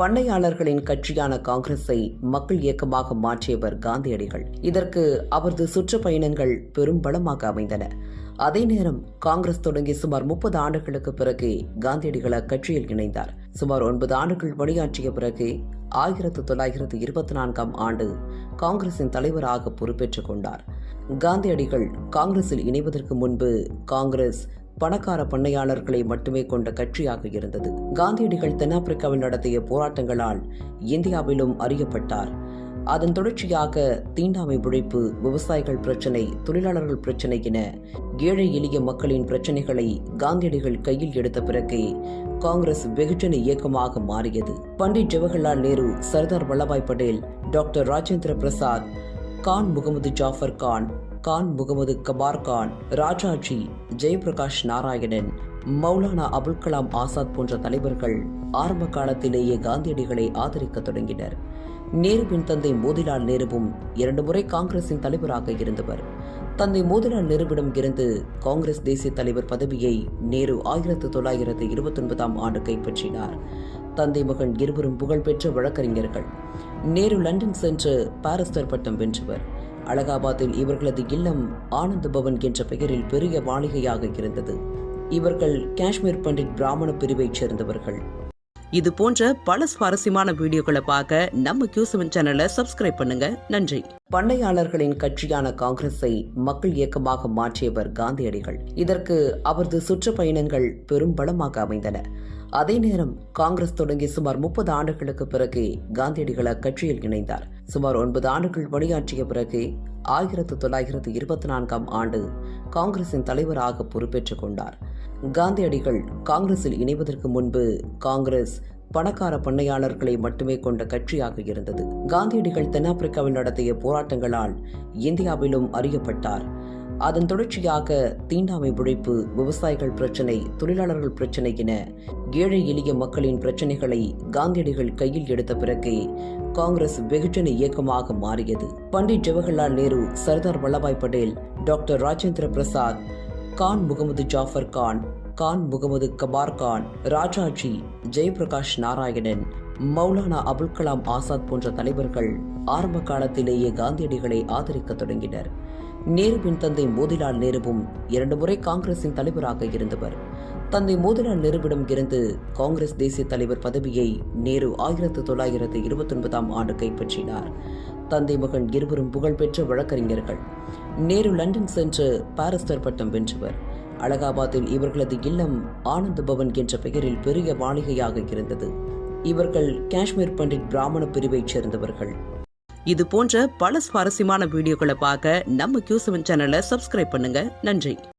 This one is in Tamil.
பண்ணையாளர்களின் கட்சியான காங்கிரஸை மக்கள் இயக்கமாக மாற்றியவர் காந்தியடிகள். இதற்கு அவரது சுற்றுப்பயணங்கள் பெரும் பலமாக அமைந்தன. அதே நேரம் காங்கிரஸ் தொடங்கி சுமார் முப்பது ஆண்டுகளுக்கு பிறகு காந்தியடிகள் அக்கட்சியில் இணைந்தார். சுமார் ஒன்பது ஆண்டுகள் பணியாற்றிய பிறகு ஆயிரத்து தொள்ளாயிரத்து இருபத்தி நான்காம் ஆண்டு காங்கிரசின் தலைவராக பொறுப்பேற்றுக் கொண்டார். காந்தியடிகள் காங்கிரஸில் இணைவதற்கு முன்பு காங்கிரஸ் பணக்கார பண்ணையாளர்களை மட்டுமே கொண்ட கட்சியாக இருந்தது. காந்தியடிகள் தென்னாப்பிரிக்காவில் நடத்திய போராட்டங்களால் இந்தியாவிலும் அறியப்பட்டார். அதன் தொடர்ச்சியாக தீண்டாமை ஒழிப்பு விவசாயிகள் பிரச்சினை தொழிலாளர்கள் பிரச்சினை என ஏழை எளிய மக்களின் பிரச்சினைகளை காந்தியடிகள் கையில் எடுத்த பிறகே காங்கிரஸ் வெகுஜன இயக்கமாக மாறியது. பண்டிட் ஜவஹர்லால் நேரு சர்தார் வல்லபாய் படேல் டாக்டர் ராஜேந்திர பிரசாத் கான் முகமது ஜாஃபர் கான் கான் முகமது கபார் கான் ராஜாஜி ஜெயபிரகாஷ் நாராயணன் மௌலானா அபுல் கலாம் ஆசாத் போன்ற தலைவர்கள் ஆரம்ப காலத்திலேயே காந்தியடிகளை ஆதரிக்க தொடங்கினர். நேருவின் தந்தை மோதிலால் நேருவும் இரண்டு முறை காங்கிரசின் தலைவராக இருந்தவர். தந்தை மோதிலால் நேருவிடம் இருந்து காங்கிரஸ் தேசிய தலைவர் பதவியை நேரு ஆயிரத்து தொள்ளாயிரத்து இருபத்தி ஒன்பதாம் ஆண்டு கைப்பற்றினார். தந்தை மகன் இருவரும் புகழ்பெற்ற வழக்கறிஞர்கள். நேரு லண்டன் சென்று பாரிஸ்டர் பட்டம் வென்றவர். அலகாபாத்தில் இவர்களது இல்லம் ஆனந்த பவன் என்ற பெயரில் பெரிய மாளிகையாக இருந்தது. இவர்கள் காஷ்மீர் பண்டிட் பிராமண பிரிவைச் சேர்ந்தவர்கள். இது போன்ற பல சுவாரஸ்யமான வீடியோக்களை பார்க்க நம்ம கியூசவன் சேனலை சப்ஸ்கிரைப் பண்ணுங்க. நன்றி. பண்ணையாளர்களின் கட்சியான காங்கிரஸை மக்கள் இயக்கமாக மாற்றியவர் காந்தியடிகள். இதற்கு அவரது சுற்றுப்பயணங்கள் பெரும் பலமாக அமைந்தன. அதே நேரம் காங்கிரஸ் தொடங்கி சுமார் முப்பது ஆண்டுகளுக்கு பிறகு காந்தியடிகள் அக்கட்சியில் இணைந்தார். சுமார் ஒன்பது ஆண்டுகள் பணியாற்றிய பிறகு ஆயிரத்து தொள்ளாயிரத்து இருபத்தி நான்காம் ஆண்டு காங்கிரசின் தலைவராக பொறுப்பேற்றுக் கொண்டார். காந்தியடிகள் காங்கிரஸில் இணைவதற்கு முன்பு காங்கிரஸ் பணக்கார பண்ணையாளர்களை மட்டுமே கொண்ட கட்சியாக இருந்தது. காந்தியடிகள் தென்னாப்பிரிக்காவில் நடத்திய போராட்டங்களால் இந்தியாவிலும் அறியப்பட்டார். அதன் தொடர்ச்சியாக தீண்டாமை உழைப்பு விவசாயிகள் பிரச்சினை தொழிலாளர்கள் பிரச்சினை என ஏழை எளிய மக்களின் பிரச்சினைகளை காந்தியடிகள் கையில் எடுத்த பிறகே காங்கிரஸ் வெகுஜன இயக்கமாக மாறியது. பண்டிட் ஜவஹர்லால் நேரு சர்தார் வல்லபாய் படேல் டாக்டர் ராஜேந்திர பிரசாத் கான் முகமது ஜாஃபர் கான் கான் முகமது கபார் கான் ராஜாஜி ஜெயபிரகாஷ் நாராயணன் மௌலானா அபுல் கலாம் ஆசாத் போன்ற தலைவர்கள் ஆரம்ப காலத்திலேயே காந்தியடிகளை ஆதரிக்க தொடங்கினர். நேருவின் தந்தை மோதிலால் நேருவும் இரண்டு முறை காங்கிரசின் தலைவராக இருந்தவர். தந்தை மோதிலால் நேருவிடம் இருந்து காங்கிரஸ் தேசிய தலைவர் பதவியை நேரு ஆயிரத்து தொள்ளாயிரத்து இருபத்தி ஒன்பதாம் ஆண்டு கைப்பற்றினார். தந்தை மகன் இருவரும் புகழ்பெற்ற வழக்கறிஞர்கள். நேரு லண்டன் சென்று பாரிஸ்டர் பட்டம் வென்றவர். அலகாபாத்தில் இவர்களது இல்லம் ஆனந்த பவன் என்ற பெயரில் பெரிய மாளிகையாக இருந்தது. இவர்கள் காஷ்மீர் பண்டிட் பிராமண பிரிவைச் சேர்ந்தவர்கள். இது போன்ற பல சுவாரஸ்யமான வீடியோக்களை பார்க்க நம்ம கியூ செவன் சேனலை சப்ஸ்கிரைப் பண்ணுங்க. நன்றி.